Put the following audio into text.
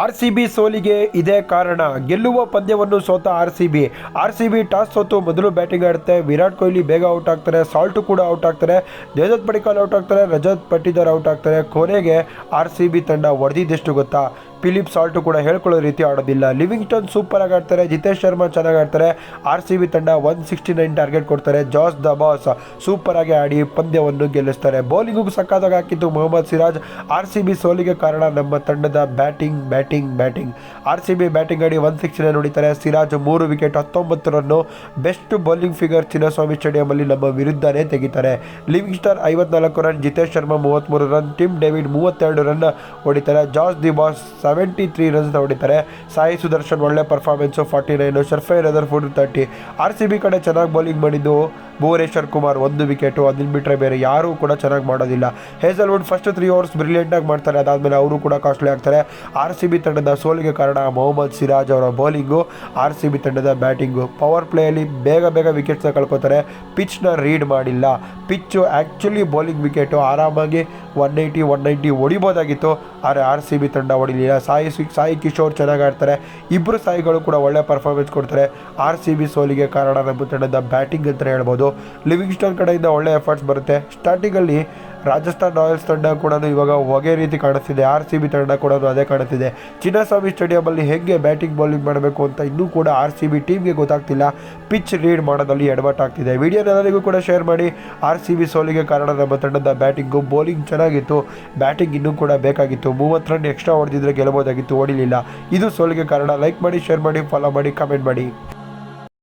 R C B ಸೋಲಿಗೆ ಇದೇ ಕಾರಣ. ಗೆಲ್ಲುವ ಪಂದ್ಯವನ್ನು ಸೋತ R C B R C B toss ಸೋತು ಮೊದಲು ಬ್ಯಾಟಿಂಗ್ ಆಡುತ್ತೆ. ವಿರಾಟ್ ಕೊಹ್ಲಿ ಬೇಗ ಔಟ್ ಆಗ್ತಾರೆ. ಸಾಲ್ಟು ಕೂಡ ಔಟ್ ಆಗ್ತಾರೆ. ದೇವದತ್ ಪಡಿಕಾಲ್ ಔಟ್ ಆಗ್ತಾರೆ. ರಜತ್ ಪಟ್ಟಿದಾರ್ ಔಟ್ ಆಗ್ತಾರೆ. ಕೊನೆಗೆ ಆರ್ ಸಿ ಬಿ ತಂಡ ಹೊಡೆದಿದ್ದೆಷ್ಟು ಗೊತ್ತಾ? ಫಿಲಿಪ್ ಸಾಲ್ಟು ಕೂಡ ಹೇಳ್ಕೊಳ್ಳೋ ರೀತಿ ಆಡೋದಿಲ್ಲ. ಲಿವಿಂಗ್ಸ್ಟನ್ ಸೂಪರ್ ಆಗಿ ಆಡ್ತಾರೆ. ಜಿತೇಶ್ ಶರ್ಮಾ ಚೆನ್ನಾಗಿ ಆಡ್ತಾರೆ. ಆರ್ ಸಿ ಬಿ ತಂಡ ಒನ್ ಸಿಕ್ಸ್ಟಿ ನೈನ್ ಟಾರ್ಗೆಟ್ ಕೊಡ್ತಾರೆ. ಜಾಸ್ ದ ಬಾಸ್ ಸೂಪರ್ ಆಗಿ ಆಡಿ ಪಂದ್ಯವನ್ನು ಗೆಲ್ಲಿಸ್ತಾರೆ. ಬೌಲಿಂಗ್ ಸಕ್ಕತ್ತಾಗಿ ಹಾಕಿದ್ದು Mohammed Siraj. R C B ಸೋಲಿಗೆ ಕಾರಣ ನಮ್ಮ ತಂಡದ batting batting batting. R C B batting ಆಡಿ ಒನ್ ಸಿಕ್ಸ್ಟಿ ನೈನ್ ಹೊಡಿತಾರೆ ಸಿರಾಜ್ ಮೂರು ವಿಕೆಟ್ ಹತ್ತೊಂಬತ್ತು run best bowling figure Chinnaswamy ಸ್ಟೇಡಿಯಂಲ್ಲಿ ನಮ್ಮ ವಿರುದ್ಧನೇ ತೆಗಿತಾರೆ. ಲಿವಿಂಗ್ ಸ್ಟಾರ್ ಐವತ್ನಾಲ್ಕು ರನ್, ಜಿತೇಶ್ ಶರ್ಮಾ ಮೂವತ್ತ್ಮೂರು ರನ್, ಟಿಮ್ ಡೇವಿಡ್ ಮೂವತ್ತೆರಡು ರನ್ ಹೊಡಿತಾರೆ Jos the boss seventy three runs ಹೊಡಿತಾರೆ ಸಾಯಿ ಸುದರ್ಶನ್ ಒಳ್ಳೆ performance forty nine Sherfane Rutherford thirty R C B ಕಡೆ ಚೆನ್ನಾಗಿ ಬೌಲಿಂಗ್ ಮಾಡಿದ್ದು. ಭುವನೇಶ್ವರ್ ಕುಮಾರ್ ಒಂದು ವಿಕೆಟು ಅದನ್ನ ಬಿಟ್ಟರೆ ಬೇರೆ ಯಾರೂ ಕೂಡ ಚೆನ್ನಾಗಿ ಮಾಡೋದಿಲ್ಲ. ಹೇಸಲ್ವುಡ್ ಫಸ್ಟ್ ತ್ರೀ ಓವರ್ಸ್ ಬ್ರಿಲಿಯಂಟಾಗಿ ಮಾಡ್ತಾರೆ. ಅದಾದಮೇಲೆ ಅವರು ಕೂಡ ಕಾಸ್ಟ್ಲಿ ಆಗ್ತಾರೆ. ಆರ್ ಸಿ ಬಿ ತಂಡದ ಸೋಲಿಗೆ ಕಾರಣ ಮೊಹಮ್ಮದ್ ಸಿರಾಜ್ ಅವರ ಬೌಲಿಂಗು ಆರ್ ಸಿ ಬಿ ತಂಡದ ಬ್ಯಾಟಿಂಗು ಪವರ್ ಪ್ಲೇಯಲ್ಲಿ ಬೇಗ ಬೇಗ ವಿಕೆಟ್ಸ್ನ ಕಳ್ಕೊತಾರೆ. ಪಿಚ್ನ ರೀಡ್ ಮಾಡಿಲ್ಲ. ಪಿಚ್ಚು ಆ್ಯಕ್ಚುಲಿ ಬೌಲಿಂಗ್ ವಿಕೆಟು ಆರಾಮಾಗಿ ಒನ್ ಏಯ್ಟಿ ಒನ್ ನೈಂಟಿ ಹೊಡಿಬೋದಾಗಿತ್ತು. ಆದರೆ ಆರ್ ಸಿ ಬಿ ತಂಡ ಹೊಡಿಲಿಲ್ಲ. ಸಾಯಿ ಸಾಯಿ ಕಿಶೋರ್ ಚೆನ್ನಾಗಿ ಆಡ್ತಾರೆ. ಇಬ್ಬರು ಸಾಯಿಗಳು ಕೂಡ ಒಳ್ಳೆ ಪರ್ಫಾರ್ಮೆನ್ಸ್ ಕೊಡ್ತಾರೆ. ಆರ್ ಸಿ ಬಿ ಸೋಲಿಗೆ ಕಾರಣ ನಮ್ಮ ತಂಡದ ಬ್ಯಾಟಿಂಗ್ ಅಂತಲೇ ಹೇಳ್ಬೋದು. ಲಿವಿಂಗ್ಸ್ಟನ್ ಕಡೆಯಿಂದ ಒಳ್ಳೆ ಎಫರ್ಟ್ಸ್ ಬರುತ್ತೆ. ಸ್ಟಾರ್ಟಿಂಗಲ್ಲಿ ರಾಜಸ್ಥಾನ್ ರಾಯಲ್ಸ್ ತಂಡ ಕೂಡ ಇವಾಗ ಹೊಗೆ ರೀತಿ ಕಾಣಿಸ್ತಿದೆ. ಆರ್ ಸಿ ಬಿ ತಂಡ ಕೂಡ ಅದೇ ಕಾಣಿಸ್ತಿದೆ. ಚಿನ್ನಸ್ವಾಮಿ ಸ್ಟೇಡಿಯಮಲ್ಲಿ ಹೇಗೆ ಬ್ಯಾಟಿಂಗ್ ಬೌಲಿಂಗ್ ಮಾಡಬೇಕು ಅಂತ ಇನ್ನೂ ಕೂಡ ಆರ್ ಸಿ ಬಿ ಟೀಮ್ಗೆ ಗೊತ್ತಾಗ್ತಿಲ್ಲ. ಪಿಚ್ ರೀಡ್ ಮಾಡೋದಲ್ಲಿ ಎಡವಟ್ಟಾಗ್ತಿದೆ ವಿಡಿಯೋನ ಎಲ್ಲರಿಗೂ ಕೂಡ ಶೇರ್ ಮಾಡಿ. ಆರ್ ಸಿ ಬಿ ಸೋಲಿಗೆ ಕಾರಣ ನಮ್ಮ ತಂಡದ ಬ್ಯಾಟಿಂಗು ಬೌಲಿಂಗ್ ಚೆನ್ನಾಗಿತ್ತು. ಬ್ಯಾಟಿಂಗ್ ಇನ್ನೂ ಕೂಡ ಬೇಕಾಗಿತ್ತು. ಮೂವತ್ತು ರನ್ ಎಕ್ಸ್ಟ್ರಾ ಹೊಡೆದಿದ್ರೆ ಗೆಲ್ಲಬಹುದಾಗಿತ್ತು. ಓಡಿಲಿಲ್ಲ. ಇದು ಸೋಲಿಗೆ ಕಾರಣ. ಲೈಕ್ ಮಾಡಿ ಶೇರ್ ಮಾಡಿ ಫಾಲೋ ಮಾಡಿ ಕಮೆಂಟ್ ಮಾಡಿ.